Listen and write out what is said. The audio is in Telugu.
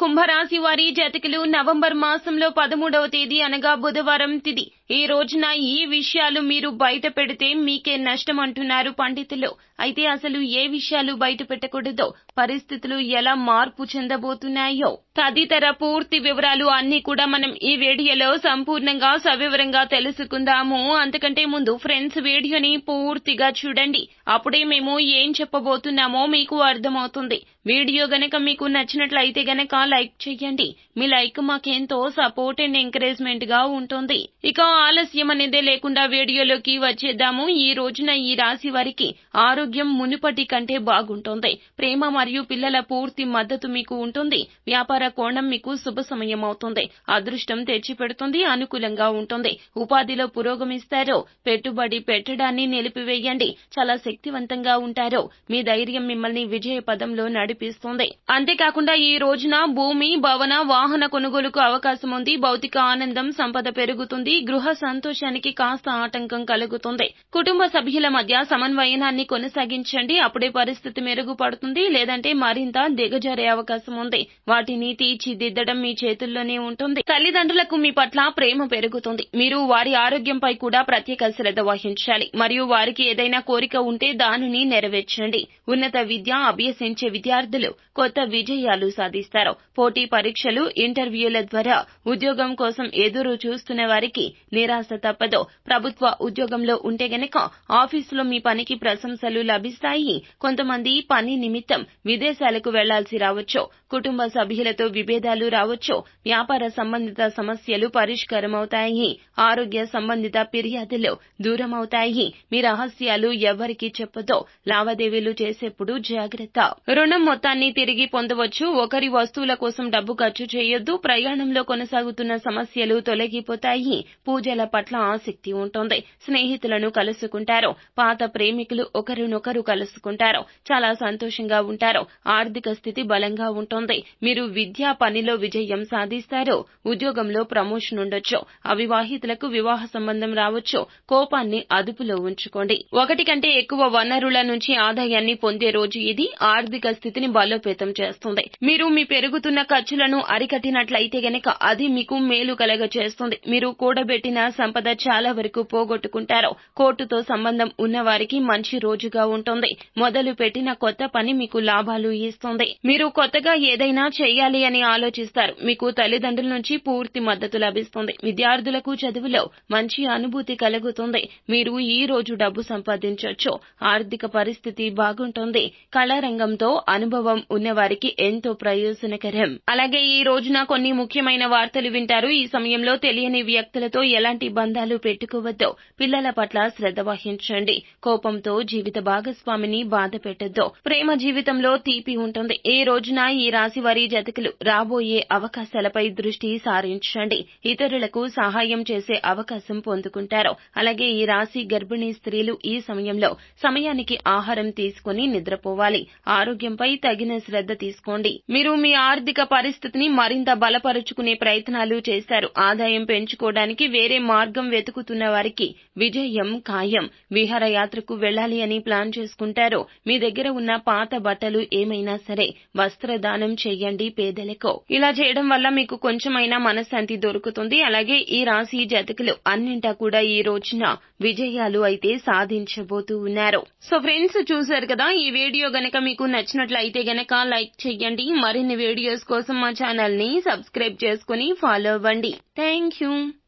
కుంభరాశి వారి జాతకులు నవంబర్ మాసంలో పదమూడవ తేదీ అనగా బుధవారం తిది. ఈ రోజున ఈ విషయాలు మీరు బయట పెడితే మీకే నష్టం అంటున్నారు పండితులు. అయితే అసలు ఏ విషయాలు బయట పెట్టకూడదో పరిస్థితులు ఎలా మార్పు చెందబోతున్నాయో? తదితర పూర్తి వివరాలు అన్ని కూడా మనం ఈ వీడియోలో సంపూర్ణంగా సవివరంగా తెలుసుకుందాము. అంతకంటే ముందు ఫ్రెండ్స్ వీడియోని పూర్తిగా చూడండి. అప్పుడే మేము ఏం చెప్పబోతున్నామో మీకు అర్థమవుతుంది. వీడియో గనక మీకు నచ్చినట్లయితే గనక లైక్ చేయండి. మీ లైక్ మాకెంతో సపోర్ట్ అండ్ ఎంకరేజ్మెంట్గా ఉంటుంది. ఇక ఆలస్యం అనేదే లేకుండా వీడియోలోకి వచ్చేద్దాము. ఈ రోజున ఈ రాశి వారికి ఆరోగ్యం మునుపటి కంటే బాగుంటుంది. ప్రేమ మరియు పిల్లల పూర్తి మద్దతు మీకు ఉంటుంది. వ్యాపార కోణం మీకు శుభ సమయం అవుతుంది. అదృష్టం తెచ్చి పెడుతుంది అనుకూలంగా ఉంటుంది. ఉపాధిలో పురోగమిస్తారు పెట్టుబడి పెట్టడాన్ని నిలిపివేయండి. చాలా శక్తివంతంగా ఉంటారు మీ ధైర్యం మిమ్మల్ని విజయ పదంలో నడిపిస్తుంది. అంతేకాకుండా ఈ రోజున భూమి భవన వాహన కొనుగోలుకు అవకాశం ఉంది భౌతిక ఆనందం సంపద పెరుగుతుంది. గృహ సంతోషానికి కాస్త ఆటంకం కలుగుతుంది. కుటుంబ సభ్యుల మధ్య సమన్వయనాన్ని కొనసాగించండి. అప్పుడే పరిస్థితి మెరుగుపడుతుంది. లేదంటే మరింత దిగజారే అవకాశం ఉంది. వాటిని తీర్చిదిద్దడం మీ చేతుల్లోనే ఉంటుంది. తల్లిదండ్రులకు మీ పట్ల ప్రేమ పెరుగుతుంది. మీరు వారి ఆరోగ్యంపై కూడా ప్రత్యేక శ్రద్ధ వహించాలి. మరియు వారికి ఏదైనా కోరిక ఉంటే దానిని నెరవేర్చండి. ఉన్నత విద్య అభ్యసించే విద్యార్థులు కొత్త విజయాలు సాధిస్తారు. పోటీ పరీక్షలు ఇంటర్వ్యూల ద్వారా ఉద్యోగం కోసం ఎదురు చూస్తున్న వారికి నిరాశ తప్పదు. ప్రభుత్వ ఉద్యోగంలో ఉంటే గనక ఆఫీసులో మీ పనికి ప్రశంసలు లభిస్తాయి. కొంతమంది పని నిమిత్తం విదేశాలకు వెళ్ళాల్సి రావచ్చు. కుటుంబ సభ్యులతో విభేదాలు రావచ్చు. వ్యాపార సంబంధిత సమస్యలు పరిష్కారం అవుతాయి ఆరోగ్య సంబంధిత ఫిర్యాదులు దూరం అవుతాయి మీ రహస్యాలు ఎవరికి చెప్పదో. లావాదేవీలు చేసేప్పుడు జాగ్రత్త. రుణం మొత్తాన్ని తిరిగి పొందవచ్చు. ఒకరి వస్తువుల కోసం డబ్బు ఖర్చు చేయొద్దు. ప్రయాణంలో కొనసాగుతున్న సమస్యలు తొలగిపోతాయి. పూజల పట్ల ఆసక్తి ఉంటుంది. స్నేహితులను కలుసుకుంటారు. పాత ప్రేమికులు ఒకరినొకరు కలుసుకుంటారు. చాలా సంతోషంగా ఉంటారు. ఆర్థిక స్థితి బలంగా ఉంటుంది. మీరు విద్యా పనిలో విజయం సాధిస్తారు. ఉద్యోగంలో ప్రమోషన్ ఉండొచ్చు. అవివాహితులకు వివాహ సంబంధం రావచ్చు. కోపాన్ని అదుపులో ఉంచుకోండి. ఒకటి కంటే ఎక్కువ వనరుల నుంచి ఆదాయాన్ని పొందే రోజు ఇది. ఆర్థిక స్థితిని బలోపేతం చేస్తుంది. మీరు మీ పెరుగుతున్న ఖర్చులను అరికట్టినట్లయితే గనక అది మీకు మేలు కలగ చేస్తుంది మీరు కూడబెట్టిన సంపద చాలా వరకు పోగొట్టుకుంటారు. కోర్టుతో సంబంధం ఉన్నవారికి మంచి రోజుగా ఉంటుంది. మొదలు పెట్టిన కొత్త పని మీకు లాభాలు ఇస్తుంది. మీరు కొత్తగా ఏదైనా చేయాలి అని ఆలోచిస్తారు. మీకు తల్లిదండ్రుల నుంచి పూర్తి మద్దతు లభిస్తుంది. విద్యార్థులకు చదువులో మంచి అనుభూతి కలుగుతుంది. మీరు ఈ రోజు డబ్బు సంపాదించవచ్చు ఆర్థిక పరిస్థితి బాగుంటుంది. కళారంగంతో అనుభవం ఉన్నవారికి ఎంతో ప్రయోజనకరం. అలాగే ఈ రోజున కొన్ని ముఖ్యమైన వార్తలు వింటారు. ఈ సమయంలో తెలియని వ్యక్తులతో ఎలాంటి బంధాలు పెట్టుకోవద్దో పిల్లల పట్ల శ్రద్ధ వహించండి. కోపంతో జీవిత భాగస్వామిని బాధ పెట్టద్దు ప్రేమ జీవితంలో తీపి ఉంటుంది. ఈ రోజున ఈ రాశి వారి జతకులు రాబోయే అవకాశాలపై దృష్టి సారించండి. ఇతరులకు సహాయం చేసే అవకాశం పొందుకుంటారు. అలాగే ఈ రాశి గర్భిణీ స్త్రీలు ఈ సమయంలో సమయానికి ఆహారం తీసుకుని నిద్రపోవాలి. ఆరోగ్యంపై తగిన శ్రద్ధ తీసుకోండి. మీరు మీ ఆర్థిక పరిస్థితిని మరింత బలపరుచుకునే ప్రయత్నాలు చేశారు. ఆదాయం పెంచుకోవడానికి వేరే మార్గం వెతుకుతున్న వారికి విజయం ఖాయం. విహారయాత్రకు వెళ్ళాలి అని ప్లాన్ చేసుకుంటారో మీ దగ్గర ఉన్న పాత బట్టలు ఏమైనా సరే వస్త్రదానం చేయండి పేదలకు. ఇలా చేయడం వల్ల మీకు కొంచెమైనా మనశ్శాంతి దొరుకుతుంది. అలాగే ఈ రాశి జాతకులు అన్నింటా కూడా ఈ రోజున విజయాలు అయితే సాధించబోతూ ఉన్నారు. సో ఫ్రెండ్స్ చూశారు కదా ఈ వీడియో గనక మీకు నచ్చినట్లయితే గనక లైక్ చేయండి. మరిన్ని వీడియోస్ కోసం మా ఛానల్ని సబ్స్క్రైబ్ చేసుకుని ఫాలో అవ్వండి. Thank you.